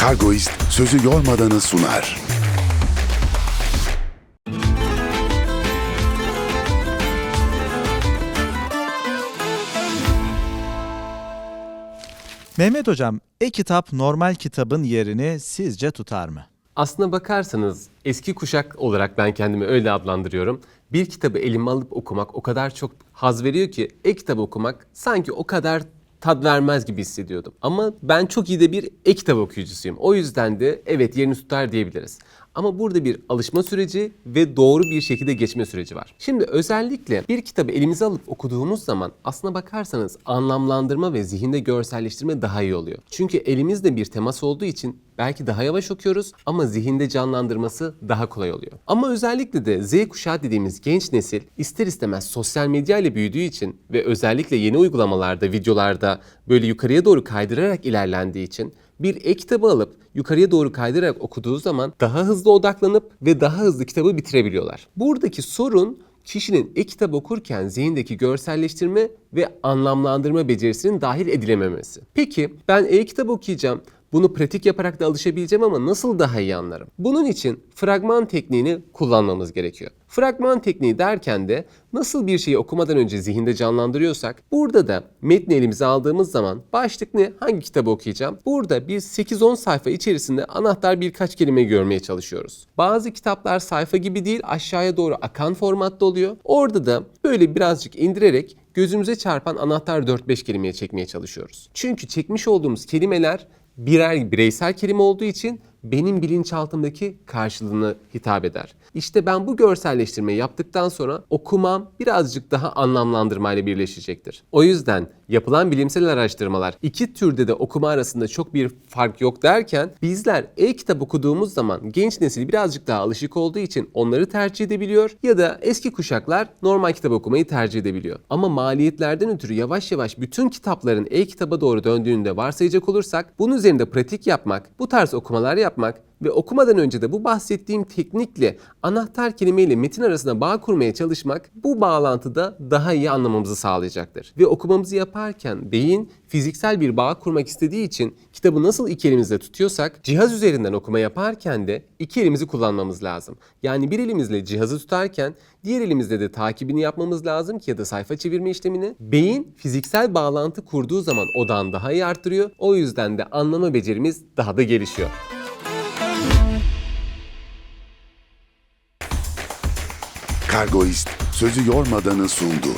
Kargoist sözü yormadanı sunar. Mehmet Hocam, e-kitap normal kitabın yerini sizce tutar mı? Aslına bakarsanız eski kuşak olarak ben kendimi öyle adlandırıyorum. Bir kitabı elime alıp okumak o kadar çok haz veriyor ki e-kitap okumak sanki o kadar tad vermez gibi hissediyordum. Ama ben çok iyi de bir e-kitap okuyucusuyum. O yüzden de evet yerini tutar diyebiliriz. Ama burada bir alışma süreci ve doğru bir şekilde geçme süreci var. Şimdi özellikle bir kitabı elimize alıp okuduğumuz zaman aslına bakarsanız anlamlandırma ve zihinde görselleştirme daha iyi oluyor. Çünkü elimizde bir temas olduğu için belki daha yavaş okuyoruz ama zihinde canlandırması daha kolay oluyor. Ama özellikle de Z kuşağı dediğimiz genç nesil ister istemez sosyal medya ile büyüdüğü için ve özellikle yeni uygulamalarda, videolarda böyle yukarıya doğru kaydırarak ilerlendiği için bir e-kitabı alıp yukarıya doğru kaydırarak okuduğu zaman daha hızlı odaklanıp ve daha hızlı kitabı bitirebiliyorlar. Buradaki sorun kişinin e-kitap okurken zihindeki görselleştirme ve anlamlandırma becerisinin dahil edilememesi. Peki ben e-kitap okuyacağım. Bunu pratik yaparak da alışabileceğim ama nasıl daha iyi anlarım? Bunun için fragman tekniğini kullanmamız gerekiyor. Fragman tekniği derken de nasıl bir şeyi okumadan önce zihinde canlandırıyorsak burada da metni elimize aldığımız zaman başlık ne? Hangi kitabı okuyacağım? Burada bir 8-10 sayfa içerisinde anahtar birkaç kelime görmeye çalışıyoruz. Bazı kitaplar sayfa gibi değil aşağıya doğru akan formatta oluyor. Orada da böyle birazcık indirerek gözümüze çarpan anahtar 4-5 kelimeye çekmeye çalışıyoruz. Çünkü çekmiş olduğumuz kelimeler birer bireysel kelime olduğu için benim bilinçaltımdaki karşılığını hitap eder. İşte ben bu görselleştirmeyi yaptıktan sonra okumam birazcık daha anlamlandırmayla birleşecektir. O yüzden yapılan bilimsel araştırmalar iki türde de okuma arasında çok bir fark yok derken bizler e-kitap okuduğumuz zaman genç nesil birazcık daha alışık olduğu için onları tercih edebiliyor ya da eski kuşaklar normal kitap okumayı tercih edebiliyor. Ama maliyetlerden ötürü yavaş yavaş bütün kitapların e-kitaba doğru döndüğünü de varsayacak olursak bunun üzerinde pratik yapmak, bu tarz okumalar yapmak ve okumadan önce de bu bahsettiğim teknikle anahtar kelimeyle metin arasında bağ kurmaya çalışmak bu bağlantıda daha iyi anlamamızı sağlayacaktır. Ve okumamızı yaparken beyin fiziksel bir bağ kurmak istediği için kitabı nasıl iki elimizle tutuyorsak cihaz üzerinden okuma yaparken de iki elimizi kullanmamız lazım. Yani bir elimizle cihazı tutarken diğer elimizle de takibini yapmamız lazım ki ya da sayfa çevirme işlemini. Beyin fiziksel bağlantı kurduğu zaman odağını daha iyi arttırıyor. O yüzden de anlama becerimiz daha da gelişiyor. Kargoist sözü yormadanı sundu.